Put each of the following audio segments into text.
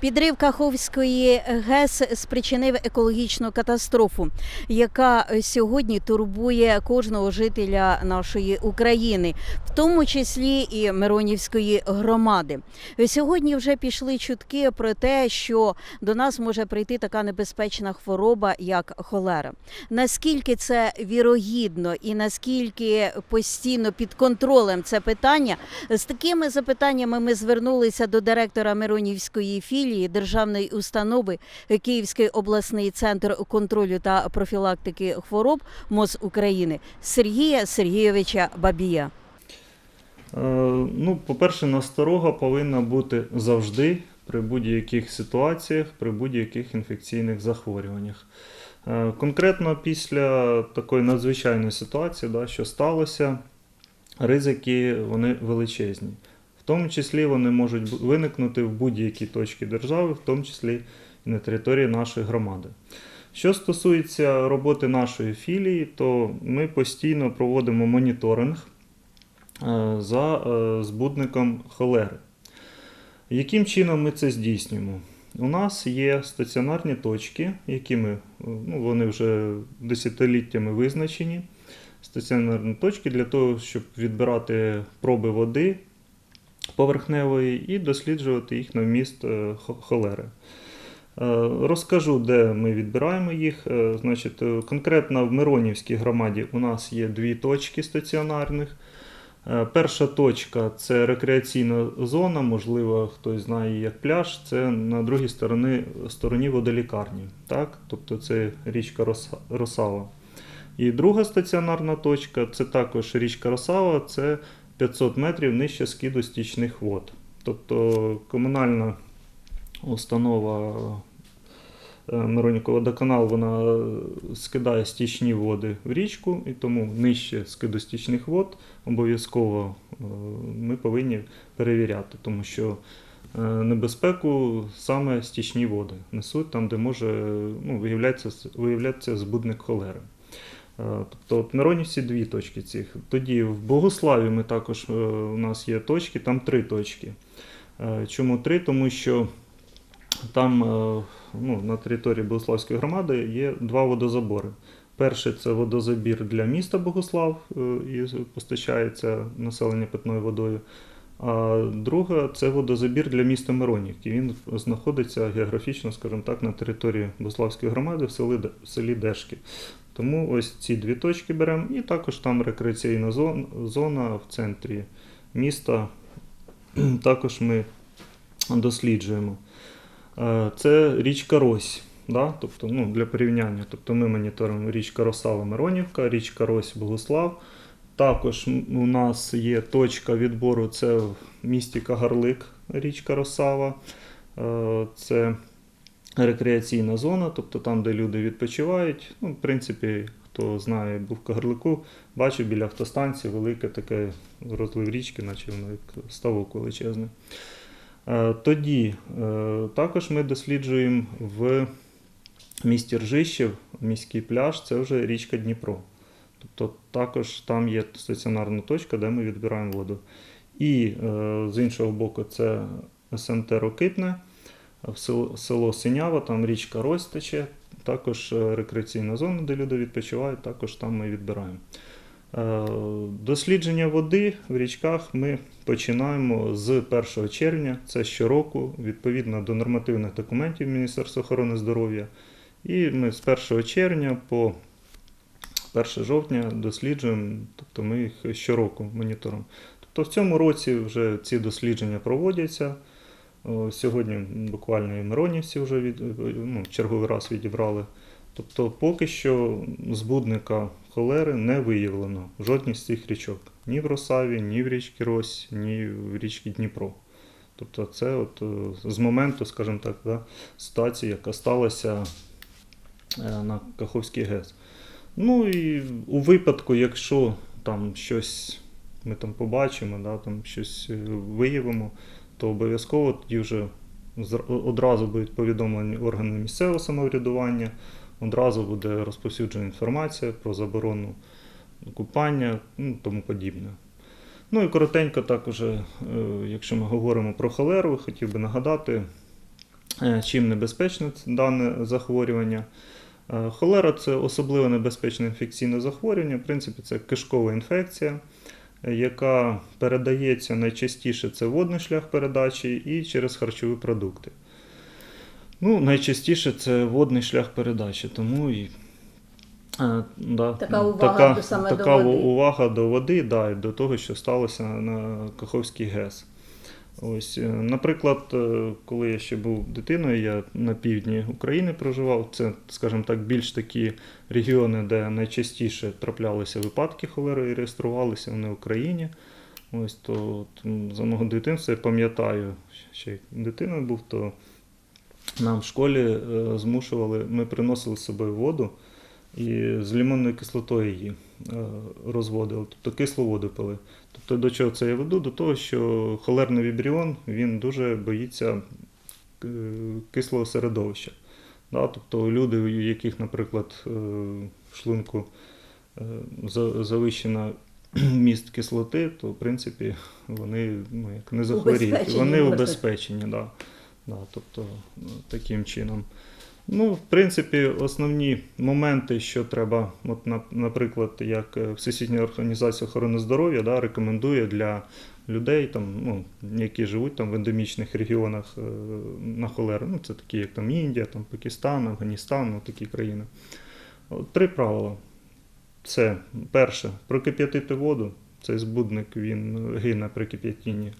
Підрив Каховської ГЕС спричинив екологічну катастрофу, яка сьогодні турбує кожного жителя нашої України, в тому числі і Миронівської громади. Сьогодні вже пішли чутки про те, що до нас може прийти така небезпечна хвороба, як холера. Наскільки це вірогідно і наскільки постійно під контролем це питання? З такими запитаннями ми звернулися до директора Миронівської філії державної установи Київський обласний центр контролю та профілактики хвороб МОЗ України Сергія Сергійовича Бабія. Е, Ну, по-перше, насторога повинна бути завжди при будь-яких ситуаціях, при будь-яких інфекційних захворюваннях. Е, Конкретно після такої надзвичайної ситуації, да, що сталося, ризики вони величезні. Тому числі вони можуть виникнути в будь-якій точці держави, в тому числі і на території нашої громади. Що стосується роботи нашої філії, то ми постійно проводимо моніторинг е, за е, збудником холери. Яким чином ми це здійснюємо? У нас є стаціонарні точки, які ми, ну, вони вже десятиліттями визначені. Стаціонарні точки для того, щоб відбирати проби води поверхневої і досліджувати їх на вміст е, холери. Е, Розкажу, де ми відбираємо їх. Е, Значить, конкретно в Миронівській громаді у нас є дві точки стаціонарних. Перша точка це рекреаційна зона, можливо, хтось знає як пляж. Це на другій стороні, стороні водолікарні. Так? Тобто це річка Росава. І друга стаціонарна точка це також річка Росава, це 500 метрів нижче скиду стічних вод. Тобто комунальна установа е, Миронівка водоканал вона скидає стічні води в річку, і тому нижче скиду стічних вод обов'язково е, ми повинні перевіряти, тому що е, небезпеку саме стічні води несуть там, де може ну, виявлятися, виявлятися збудник холери. Е, Тобто от в Миронівці дві точки цих. Тоді в Богославі ми також е, у нас є точки, там три точки. Е, Чому три? Тому що там ну, на території Богославської громади є два водозабори. Перший це водозабір для міста Богослав і постачається населення питною водою. А друга це водозабір для міста Миронівки. Він знаходиться географічно, скажімо так, на території Богославської громади в селі Дешки. Тому ось ці дві точки беремо, і також там рекреаційна зона, в центрі міста. Також ми досліджуємо. Е, Це річка Рось. Да? Тобто, ну, для порівняння. Тобто ми моніторимо річка Росава Миронівка, річка Рось Богослав. Також у нас є точка відбору, це в місті Кагарлик, річка Росава. Е, Це рекреаційна зона, тобто там, де люди відпочивають. Ну, в принципі, хто знає, був в Кагарлику, бачив біля автостанції велике таке розлив річки, наче воно як ставок величезний. Е, Тоді е, також ми досліджуємо в місті Ржищів, міський пляж, це вже річка Дніпро. Тобто також там є стаціонарна точка, де ми відбираємо воду. І е, з іншого боку, це СМТ Рокитне, село, Синява, там річка Рось також е, рекреаційна зона, де люди відпочивають, також там ми відбираємо. Е, Дослідження води в річках ми починаємо з 1 червня, це щороку, відповідно до нормативних документів Міністерства охорони здоров'я. І ми з 1 червня по 1 жовтня досліджуємо, тобто ми їх щороку моніторимо. Тобто в цьому році вже ці дослідження проводяться. Сьогодні буквально і Миронівці вже від, ну, черговий раз відібрали. Тобто поки що збудника холери не виявлено в жодній з цих річок. Ні в Росаві, ні в річці Рось, ні в річці Дніпро. Тобто це от е, з моменту, скажімо так, да, ситуації, яка сталася е, на Каховській ГЕС. Ну і у випадку, якщо там щось ми там побачимо, да, там щось е, виявимо, то обов'язково тоді вже одразу будуть повідомлені органи місцевого самоврядування, одразу буде розповсюджена інформація про заборону купання, ну, тому подібне. Ну і коротенько також, е, якщо ми говоримо про холеру, хотів би нагадати, Е, Чим небезпечне дане захворювання? Е, Холера це особливо небезпечне інфекційне захворювання. В принципі, це кишкова інфекція, яка передається найчастіше це водний шлях передачі і через харчові продукти. Ну, найчастіше це водний шлях передачі, тому і. е, Да, Така увага така, до- саме така до води. увага до води, да, і до того, що сталося на Каховський ГЕС. Ось, е, наприклад, е, коли я ще був дитиною, я на півдні України проживав. Це, скажімо так, більш такі регіони, де найчастіше траплялися випадки холери і реєструвалися вони в Україні. Ось то от, за мого дитинства я пам'ятаю, ще як дитиною був, то нам в школі е, змушували, ми приносили з собою воду і з лимонною кислотою її е, розводили, тобто кислу воду пили. Тобто до чого це я веду? До того, що холерний вібріон він дуже боїться е, кислого середовища. Да? Тобто люди, у яких, наприклад, е, в шлунку завищена міст кислоти, то в принципі вони ну, як не захворіють. Вони убезпечені, да. Да, тобто ну, таким чином. Ну, в принципі, основні моменти, що треба, от, наприклад, як е, Всесвітня організація охорони здоров'я да, рекомендує для людей, там, ну, які живуть там, в ендемічних регіонах е, на холеру. Ну, це такі, як там Індія, там, Пакистан, Афганістан, ну, такі країни. Три правила. Це перше, прокип'ятити воду. Цей збудник він гине при кип'ятінні.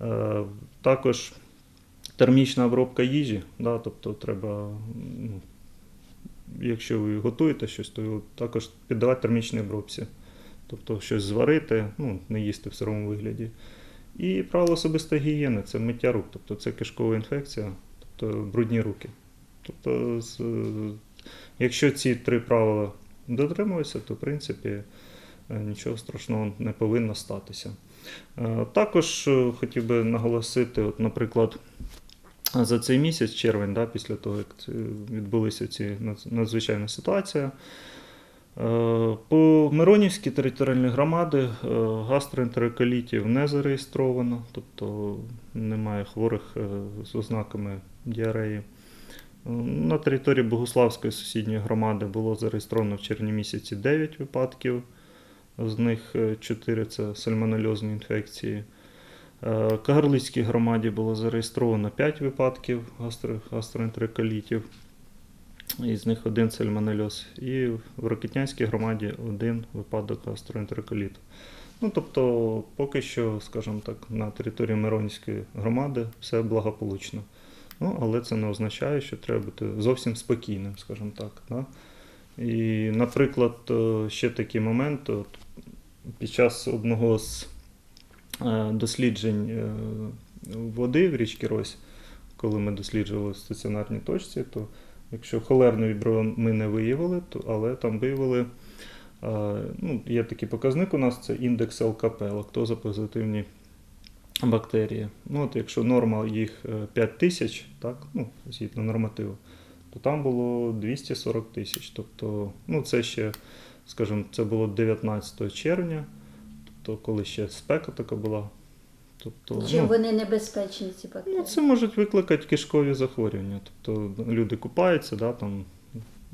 Е, також термічна обробка їжі, да, тобто треба, ну, якщо ви готуєте щось, то також піддавати термічній обробці. Тобто щось зварити, ну, не їсти в сирому вигляді. І правило особистої гігієни це миття рук, тобто це кишкова інфекція, тобто брудні руки. Тобто, якщо ці три правила дотримуються, то в принципі нічого страшного не повинно статися. Е, Також е, хотів би наголосити, от, наприклад, за цей місяць, червень, да, після того, як відбулися ці надзвичайна ситуація. е, По Миронівській територіальній громади е, гастроентероколітів не зареєстровано, тобто немає хворих е, з ознаками діареї. На території Богуславської сусідньої громади було зареєстровано в червні місяці 9 випадків, з них 4 це сальмонельозні інфекції. Е, Кагарлицькій громаді було зареєстровано 5 випадків гастро- гастроентероколітів, із них один сальмонельоз. І в Рокетнянській громаді один випадок гастроентероколіту. Ну, тобто, поки що, скажімо так, на території Миронівської громади все благополучно. Ну, але це не означає, що треба бути зовсім спокійним, скажімо так. Да? І, наприклад, е, ще такий момент, от, під час одного з досліджень е, води в річці Рось, коли ми досліджували в стаціонарній точці, то якщо холерний вібріон ми не виявили, то, але там виявили, е, ну, є такий показник у нас, це індекс ЛКП, лактозопозитивні бактерії. Ну, от якщо норма їх е, 5 тисяч, так, ну, згідно нормативу, то там було 240 тисяч. Тобто, ну, це ще, скажімо, це було 19 червня, тобто, коли ще спека така була. Тобто, Чим ну, вони небезпечні, ці бактерії? Ну, це можуть викликати кишкові захворювання. Тобто люди купаються, да, там,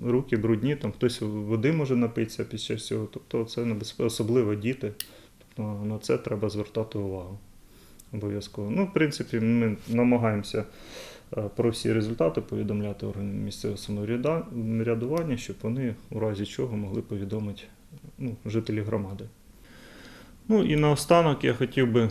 руки брудні, там, хтось води може напитися під час цього. Тобто це небезпечно, особливо діти. Тобто на це треба звертати увагу. Обов'язково. Ну, в принципі, ми намагаємося е, про всі результати повідомляти органи місцевого самоврядування, щоб вони у разі чого могли повідомити ну, жителі громади. Ну і наостанок я хотів би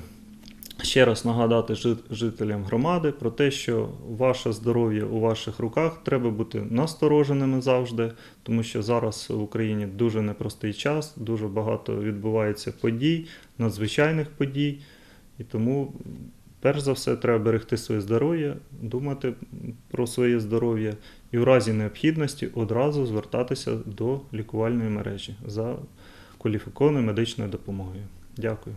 ще раз нагадати жит- жителям громади про те, що ваше здоров'я у ваших руках треба бути настороженими завжди, тому що зараз в Україні дуже непростий час, дуже багато відбувається подій, надзвичайних подій. І тому, перш за все, треба берегти своє здоров'я, думати про своє здоров'я і в разі необхідності одразу звертатися до лікувальної мережі за кваліфікованою медичною допомогою. Дякую.